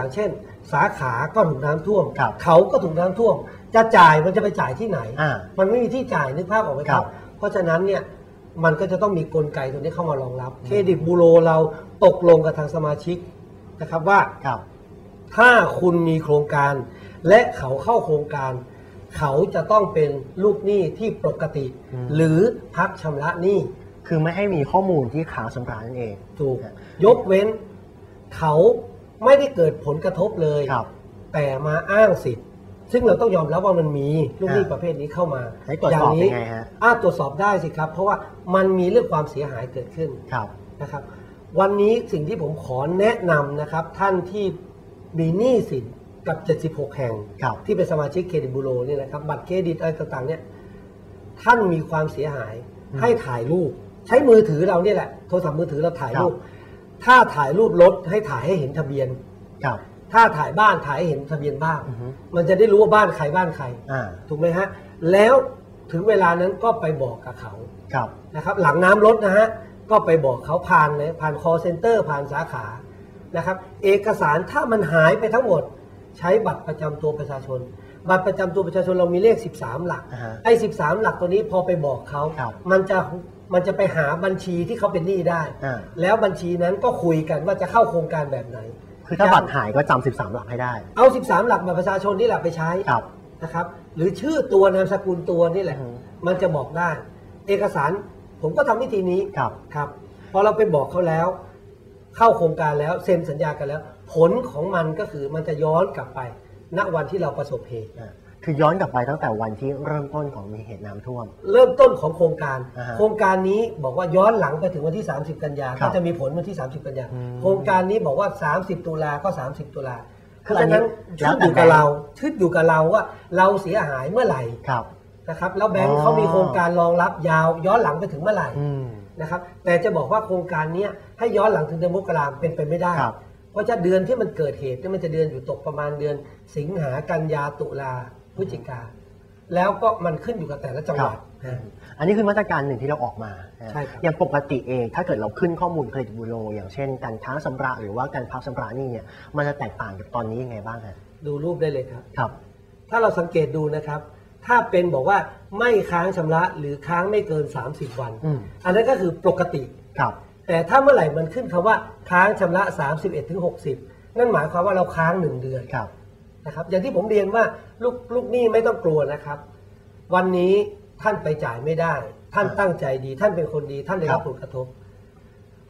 อย่างเช่น สาขาก็ถูกน้ำท่วมครับเขาก็ถูกน้ำท่วม จะจ่ายมันจะไปจ่ายที่ไหนอ่ามันไม่มีที่จ่ายนึกภาพออกไหมคครัรับบเพราะฉะนั้นเนี่ยมันก็จะต้องมีกลไกตัวนี้เข้ามารองรับ เครดิตบูโรเราตกลงกับทางสมาชิกนะครับว่าครับถ้าคุณมีโครงการ และเขาเข้าโครงการ เขาจะต้องเป็นลูกหนี้ที่ปกติอืมหรือพักชำระหนี้คือไม่ให้มีข้อมูลที่ค้างชำระนั่นเองถูกครับยกเว้นเขา ไม่ได้เกิดผลกระทบเลย ครับ แต่มาอ้างสิทธิ์ ซึ่งเราต้องยอมรับว่ามันมีลูกหนี้อ่าประเภทนี้เข้ามาให้ตรวจสอบนี้ยังไงฮะอาจตรวจสอบได้สิครับ เพราะว่ามันมีเรื่องความเสียหายเกิดขึ้นครับ นะครับ วันนี้สิ่งที่ผมขอแนะนำนะครับ ท่านที่มีหนี้สินกับ 76 แห่ง ครับ ที่เป็นสมาชิกเครดิตบูโรเนี่ยนะครับบัตรเครดิตอะไรต่างๆเนี่ยท่านมีความเสียหายอืมให้ถ่ายรูป ใช้มือถือเราเนี่ยแหละโทรศัพท์มือถือเราถ่ายรูป ครับ ถ้าถ่ายรูปรถให้ถ่ายให้เห็นทะเบียน ครับ ถ้าถ่ายบ้านถ่ายให้เห็นทะเบียนบ้านอือฮึมันจะได้รู้ว่าบ้านใครบ้านใคร อ่า ถูกไหมฮะ แล้วถึงเวลานั้นก็ไปบอกกับเขา ครับ นะครับหลังน้ำลดนะฮะก็ไปบอกเขาผ่านเลยผ่าน call center ผ่านสาขานะครับ เอกสารถ้ามันหายไปทั้งหมด ใช้บัตรประจำตัวประชาชน บัตรประจำตัวประชาชนเรามีเลข 13 หลักอ่าฮะไอ้13 หลักตัวนี้พอไปบอกเขา ครับ มันจะ มันจะไปหาบัญชีที่เขาเป็นหนี้ได้ อ่า แล้วบัญชีนั้นก็คุยกันว่าจะเข้าโครงการแบบไหน คือถ้าบัตรหายก็จำ13 หลักให้ได้ เอา 13 หลักบัตรประชาชนนี่แหละไปใช้ครับ นะครับ หรือชื่อตัวนามสกุลตัวนี่แหละ อือฮึมันจะบอกได้ เอกสารผมก็ทำวิธีนี้ครับ ครับ พอเราไปบอกเขาแล้ว เข้าโครงการแล้วเซ็นสัญญากันแล้ว ผลของมันก็คือมันจะย้อนกลับไป ณวันที่เราประสบเหตุ อ่า คือย้อนกลับไปตั้งแต่วันที่เริ่มต้นของมีเหตุน้ำท่วม เริ่มต้นของโครงการ อ่าฮะโครงการนี้บอกว่าย้อนหลังไปถึงวันที่ 30 กันยาครัก็บจะมีผลวันที่ 30 กันยาอืมโครงการนี้บอกว่า 30 ตุลาก็ 30 ตุลาคือเพราะฉะนั้นอันนี้ขึ้นอยู่กับเราขึ้นอยู่กับเราว่าเราเสียหายเมื่อไหร่ครับ นะครับแล้วแบงอ๋ค์อ เขามีโครงการรองรับยาว ย้อนหลังไปถึงเมื่อไหร่อืม นะครับแต่จะบอกว่าโครงการเนี้ยให้ย้อนหลังถึงเดือนมกราคมเป็นไปไม่ได้ ครับ เพราะจะเดือนที่มันเกิดเหตุเนี่ยมันจะเดือนอยู่ตกประมาณเดือน สิงหากันยาตุลา พฤศจิกาแล้วก็มันขึ้นอยู่กับแต่ละจังหวัดครับนะอันนี้คือมาตรการหนึ่งที่เราออกมานะใช่ครับอย่างปกติเองถ้าเกิดเราขึ้นข้อมูลเครดิตบูโร อย่างเช่น การค้างชำระหรือว่าการพักชำระหนี่เนี่ยมันจะแตกต่างกับตอนนี้ยังไงบ้างฮะดูรูปได้เลยครับครับ ถ้าเราสังเกตดูนะครับ ถ้าเป็นบอกว่าไม่ค้างชำระหรือค้างไม่เกิน 30 วันอืมอันนั้นก็คือปกติครับ แต่ถ้าเมื่อไหร่มันขึ้นคำว่าค้างชำระ 31ถึง60 นั่นหมายความว่าเราค้าง 1 เดือนครับ นะครับอย่างที่ผมเรียนว่าลูกลูกหนี้ไม่ต้องกลัวนะครับ วันนี้ท่านไปจ่ายไม่ได้ ท่านอ่าตั้งใจดี ท่านเป็นคนดี ท่านได้รับครับผลกระทบ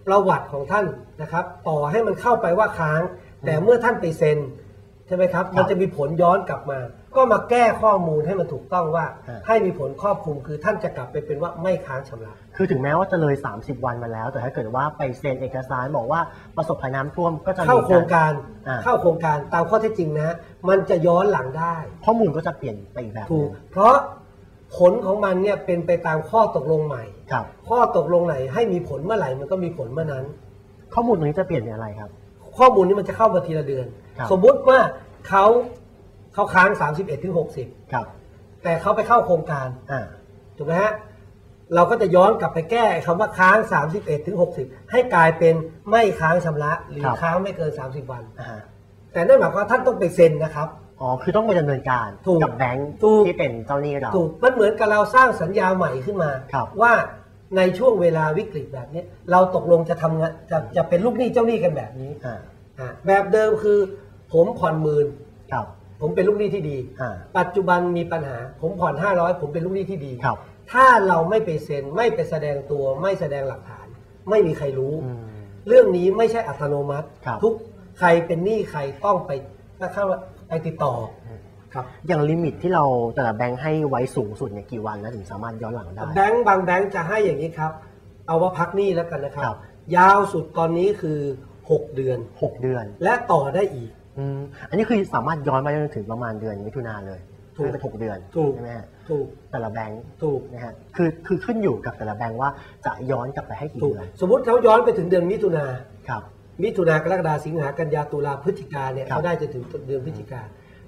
ประวัติของท่านนะครับ ต่อให้มันเข้าไปว่าค้าง แต่เมื่อท่านไปเซ็นใช่ไหมครับ มันจะมีผลย้อนกลับมา ก็มาแก้ข้อมูลให้มันถูกต้องว่าอ่า ให้มีผลครอบคลุมคือท่านจะกลับไปเป็นว่าไม่ค้างชำระ คือถึงแม้ว่าจะเลย 30 วันมาแล้ว แต่ถ้าเกิดว่าไปเซ็นเอกสารบอกว่าประสบภัยน้ำท่วมก็จะมีเข้าโครงการอ่าเข้าโครงการตามข้อเท็จจริงนะฮะมันจะย้อนหลังได้ ข้อมูลก็จะเปลี่ยนไปอีกแบบหถูนึ่กงเพราะผลของมันเนี่ยเป็นไปตามข้อตกลงใหม่ครับข้อตกลงไหนให้มีผลเมื่อไหร่มันก็มีผลเมื่อนั้น ข้อมูลตรงนี้จะเปลี่ยนเป็นอะไรครับ ข้อมูลนี้มันจะเข้ามาทีละเดือนครับสมมุติว่าเขา เขาค้าง 31ถึงครับ60แต่เขาไปเข้าโครงการอ่าถูกไหมฮะเราก็จะย้อนกลับไปแก้คำว่าค้าง 31ถึง60 ให้กลายเป็นไม่ค้างชำระหรือครับ ค้างไม่เกิน 30 วัน อ่าฮะแต่นั่นหมายความว่าท่านต้องไปเซ็นนะครับ อ๋อคือต้องไปดำเนินการถูกกับแบงค์ถูก ที่เป็นเจ้าหนี้เรา ถูกมันเหมือนกับเราสร้างสัญญาใหม่ขึ้นมา ครับ ว่าในช่วงเวลาวิกฤตแบบนี้ เราตกลงจะทำงานจะจะเป็นลูกหนี้เจ้าหนี้กันแบบนี้อ่าอะแบบเดิมคือผมผ่อนหมื่นครับ ผมเป็นลูกหนี้ที่ดีอ่าปัจจุบันมีปัญหา ผมผ่อน 500 ผมเป็นลูกหนี้ที่ดีครับถ้าเราไม่ไปเซ็น ไม่ไปแสดงตัวไม่แสดงหลักฐาน ไม่มีใครรู้อืมเรื่องนี้ไม่ใช่อัตโนมัติครับทุกใครเป็นหนี้ใครต้องไปถ้าเข้าไปติดต่อครับอย่างลิมิตที่เราแต่ละแบงค์ให้ไว้สูงสุดเนี่ยกี่วันนะถึงสามารถย้อนหลังได้ แบงก์บางแบงก์จะให้อย่างนี้ครับ เอาว่าพักหนี้แล้วกันนะครับครับยาวสุดตอนนี้คือ 6 เดือนหกเดือน และต่อได้อีก อืมอันนี้คือสามารถย้อนไปจนถึงประมาณเดือนมิถุนาเลยถูก เป็นหกเดือนถูก ใช่ไหมฮะถูกแต่ละแบงค์ถูก นะฮะคือคือขึ้นอยู่กับแต่ละแบงค์ว่าจะย้อนกลับไปให้กี่ถูก เดือนสมมติเขาย้อนไปถึงเดือนมิถุนา ครับ มิถุนากรกฎาสิงหากันยาตุลาพฤศจิกาเนี่ยครับ เขาได้จนถึงเดือนพฤศจิกา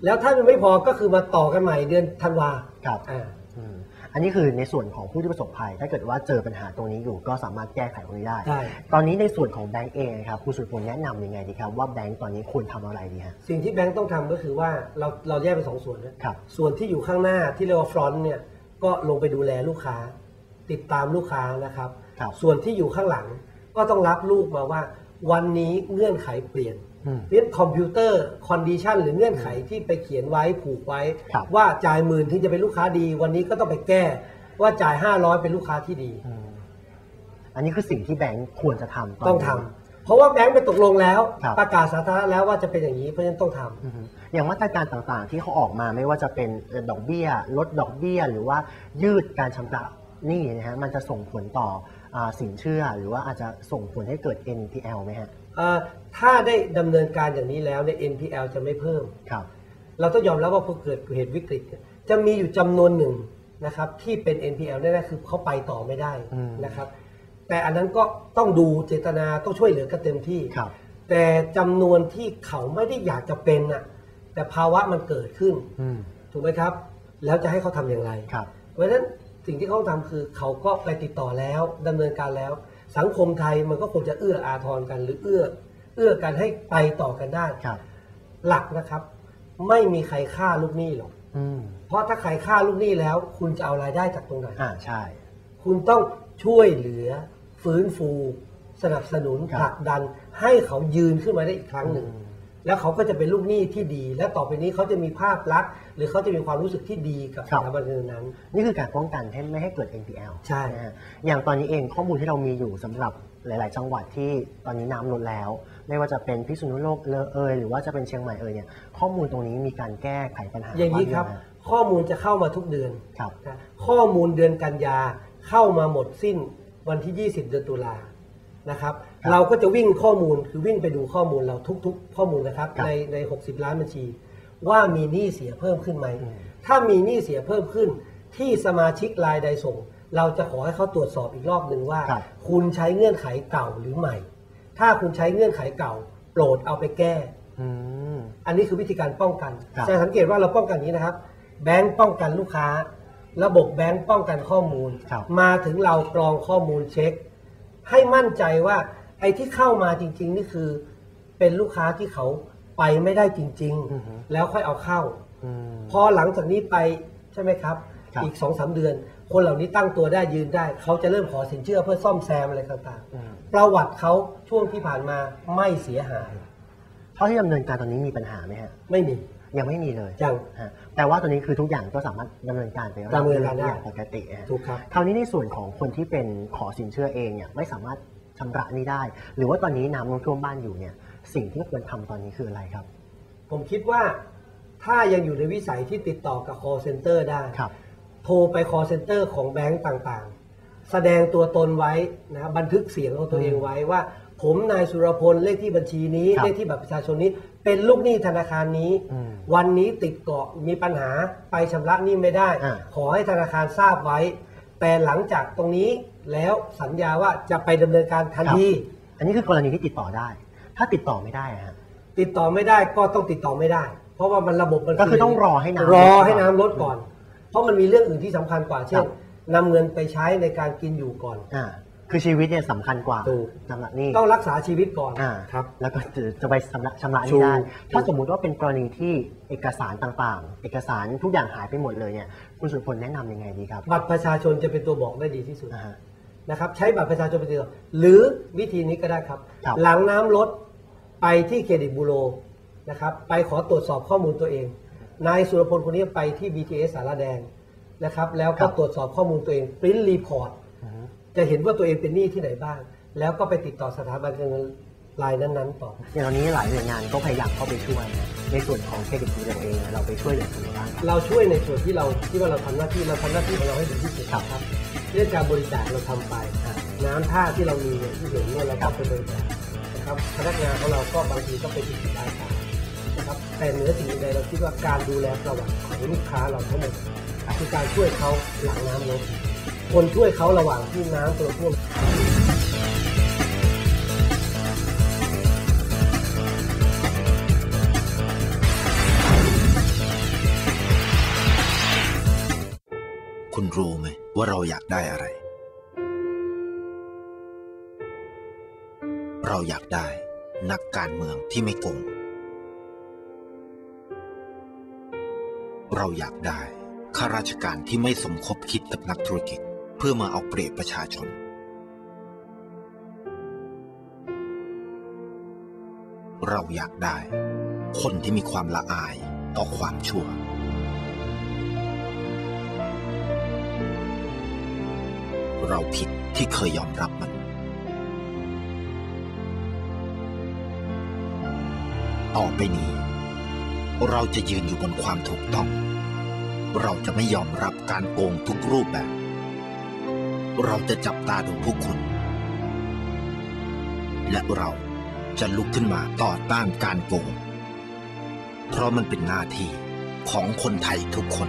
แล้วถ้ามันไม่พอก็คือมาต่อกันใหม่เดือนธันวาครับอ่า อืม อันนี้คือในส่วนของผู้ที่ประสบภัย ถ้าเกิดว่าเจอปัญหาตรงนี้อยู่ก็สามารถแก้ไขตรงนี้ได้ ได้ ตอนนี้ในส่วนของแบงก์เองครับคุณสุรพลแนะนำยังไงดีครับว่าแบงก์ตอนนี้ควรทำอะไรดีฮะ สิ่งที่แบงก์ต้องทำก็คือว่าเราเราแยกเป็นสองส่วนนะครับ ส่วนที่อยู่ข้างหน้าที่เรียกว่าฟรอนต์เนี่ยก็ลงไปดูแลลูกค้า ติดตามลูกค้านะครับ ครับ ส่วนที่อยู่ข้างหลังก็ต้องรับลูกมาว่า วันนี้เงื่อนไขเปลี่ยน อืมเพราะฉะนั้นคอมพิวเตอร์คอนดิชันหรือเงื่อนไขที่ไปเขียนไว้ผูกไว้ครับว่าจ่ายหมื่นที่จะเป็นลูกค้าดี วันนี้ก็ต้องไปแก้ว่าจ่าย500เป็นลูกค้าที่ดีอืมอันนี้คือสิ่งที่แบงก์ควรจะทำนต้องนี้ทำเพราะว่าแบงก์ไปตกลงแล้วครับประกาศสาธารณะแล้วว่าจะเป็นอย่างนี้เพราะฉะนั้นต้องทำอือฮึอย่างมาตรการต่างๆ ที่เขาออกมาไม่ว่าจะเป็นเอ่อดอกเบี้ย ลดดอกเบี้ย หรือว่ายืดการชำระหนี้นะฮะมันจะส่งผลต่ออา สินเชื่อหรือว่าอาจจะส่งผลให้เกิด NPL ไหมฮะเอ่อถ้าได้ดำเนินการอย่างนี้แล้วในย NPL จะไม่เพิ่ม ครับ เราต้องยอมรับว่าพอเกิดเหตุวิกฤตเนี่ยจะมีอยู่จำนวนหนึ่งนะครับที่เป็น NPL แน่ๆคือเขาไปต่อไม่ได้อืม นะครับ แต่อันนั้นก็ต้องดูเจตนาต้องช่วยเหลือกันเต็มที่ ครับ แต่จำนวนที่เขาไม่ได้อยากจะเป็นน่ะแต่ภาวะมันเกิดขึ้น อืม ถูกไหมครับ แล้วจะให้เขาทำอย่างไร ครับ เพราะฉะนั้น สิ่งที่เขาทำคือเขาก็ไปติดต่อแล้วดำเนินการแล้ว สังคมไทยมันก็ควรจะเอื้ออาทรกันหรือเอื้อเอื้อกันให้ไปต่อกันได้ครับ หลักนะครับ ไม่มีใครฆ่าลูกหนี้หรอกอืมเพราะถ้าใครฆ่าลูกหนี้แล้ว คุณจะเอารายได้จากตรงไหนอ่าใช่ คุณต้องช่วยเหลือ ฟื้นฟู สนับสนุนครับผลักดัน ให้เขายืนขึ้นมาได้อีกครั้งหนึ่งอืม แล้วเขาก็จะเป็นลูกหนี้ที่ดี และต่อไปนี้เขาจะมีภาพลักษณ์ หรือเขาจะมีความรู้สึกที่ดีกับสถาบันเงินนั้น นี่คือการป้องกันให้ไม่ให้เกิด NPL ใช่นะฮะอย่างตอนนี้เองข้อมูลที่เรามีอยู่สำหรับหลาย ๆ จังหวัดที่ตอนนี้น้ำลดแล้ว ไม่ว่าจะเป็นพิษณุโลกเลอเอยหรือว่าจะเป็นเชียงใหม่เอยเนี่ยข้อมูลตรงนี้มีการแก้ไขปัญหาอย่างนี้ครับงไหมฮะข้อมูลจะเข้ามาทุกเดือนครับ นะข้อมูลเดือนกันยาเข้ามาหมดสิ้นวันที่ 20 เดือนตุลานะครับครับ เราก็จะวิ่งข้อมูลคือวิ่งไปดูข้อมูลเราทุก ๆ ข้อมูลนะครับครับในใน 60 ล้านบัญชี ว่ามีหนี้เสียเพิ่มขึ้นไหมอืมถ้ามีหนี้เสียเพิ่มขึ้น ที่สมาชิกรายใดส่ง เราจะขอให้เขาตรวจสอบอีกรอบหนึ่งว่าครับคุณใช้เงื่อนไขเก่าหรือใหม่ ถ้าคุณใช้เงื่อนไขเก่า โปรดเอาไปแก้อืมอันนี้คือวิธีการป้องกันครับจะสังเกตว่าเราป้องกันอย่างนี้นะครับ แบงก์ป้องกันลูกค้า ระบบแบงก์ป้องกันข้อมูลครับมาถึงเรากรองข้อมูลเช็ค ให้มั่นใจว่า ไอ้ที่เข้ามาจริง ๆ นี่คือ เป็นลูกค้าที่เขาไปไม่ได้จริง อือฮึ ๆ แล้วค่อยเอาเข้า อืม พอหลังจากนี้ไปใช่ไหมครับ ครับ อีกสองสามเดือน คนเหล่านี้ตั้งตัวได้ยืนได้ เขาจะเริ่มขอสินเชื่อเพื่อซ่อมแซมอะไรต่างอืมๆ ประวัติเขาช่วงที่ผ่านมาไม่เสียหาย เท่าที่ดำเนินการตอนนี้มีปัญหาไหมฮะ ไม่มียังไม่มีเลยยัง ฮะแต่ว่าตอนนี้คือทุกอย่างก็สามารถดำเนินการไปดำเนินการได้ อย่างปกติฮะถูกครับ คราวนี้ในส่วนของคนที่เป็นขอสินเชื่อเองเนี่ยไม่สามารถ ชำระหนี้ได้ หรือว่าตอนนี้น้ำลงท่วมบ้านอยู่เนี่ยสิ่งที่ควรทำตอนนี้คืออะไรครับ ผมคิดว่าถ้ายังอยู่ในวิสัยที่ติดต่อกับ call center ได้ครับโทรไป call center ของแบงก์ต่างๆ แสดงตัวตนไว้นะบันทึกเสียงของตัวเองไว้ว่า ผมนายสุรพลเลขที่บัญชีนี้ครับเลขที่บัตรประชาชนนี้ เป็นลูกหนี้ธนาคารนี้อืมวันนี้ติดเกาะมีปัญหาไปชำระหนี้ไม่ได้อ่าขอให้ธนาคารทราบไว้ แต่หลังจากตรงนี้ แล้วสัญญาว่าจะไปดำเนินการทันทีอันนี้คือกรณีที่ติดต่อได้ ถ้าติดต่อไม่ได้อะฮะติดต่อไม่ได้ก็ต้องติดต่อไม่ได้ เพราะว่ามันระบบมันก็คือต้องรอให้น้ำรอลดก่อนให้น้ำลดก่อน เพราะมันมีเรื่องอื่นที่สำคัญกว่าเช่ครันบนำเงินไปใช้ในการกินอยู่ก่อนอ่าคือชีวิตเนี่ยสำคัญกว่าถูกชำระหนี้ต้องรักษาชีวิตก่อนอ่าครับ แล้วก็จะจะไปชำระชำระหถูนี้กได้ ถ้าถูกสมมุติว่าเป็นกรณีที่เอกสารต่างๆ เอกสารทุกอย่างหายไปหมดเลยเนี่ยคุณสุรพลแนะนำยังไงดีครับ บัตรประชาชนจะเป็นตัวบอกได้ดีที่สุดอ่าฮะ นะครับใช้บัตรประชาชนเป็นตัวหรือวิธีนี้ก็ได้ครับ ครับหลังน้ำลดไปที่เครดิตบูโรนะครับไปขอตรวจสอบข้อมูลตัวเอง นายสุรพลคนนี้ไปที่ BTS สารแดงนะครับแล้วก็ตรวจสอบข้อมูลตัวเองปริ้นรีพอร์ตอือฮึจะเห็นว่าตัวเองเป็นหนี้ที่ไหนบ้าง แล้วก็ไปติดต่อสถาบันการเงินรายนั้นๆต่อ อย่างตอนนี้หลายหน่วยงานก็พยายามเข้าไปช่วยนะในส่วนของเครดิตบูโรเองเราไปช่วยเหลือตรงนี้บ้างครับ เราช่วยในส่วนที่เราที่ว่าเราทำหน้าที่เราทำหน้าที่ของเราให้ดีที่สุดครับ เรื่องการบริจาคเราทำไปน้ำท่าที่เรามีที่เห็นเนี่ยเราก็ไปบริจาคนะครับพนักงานของเราก็บางทีก็ไปติดตามตามนะครับแต่เหนือสิ่งใดเราคิดว่าการดูแลประวัติของลูกค้าเราทั้งหมดคือการช่วยเขาหลังน้ำลดคนช่วยเขาระหว่างที่น้ำตัวท่วม คุณรู้ไหมว่าเราอยากได้อะไร เราอยากได้นักการเมืองที่ไม่โกง เราอยากได้ข้าราชการที่ไม่สมคบคิดกับนักธุรกิจ เพื่อมาเอาเปรียบประชาชน เราอยากได้ คนที่มีความละอายต่อความชั่ว เราผิดที่เคยยอมรับมัน ต่อไปนี้ เราจะยืนอยู่บนความถูกต้อง เราจะไม่ยอมรับการโกงทุกรูปแบบ เราจะจับตาดูพวกคุณ และเราจะลุกขึ้นมาต่อต้านการโกง เพราะมันเป็นหน้าที่ของคนไทยทุกคน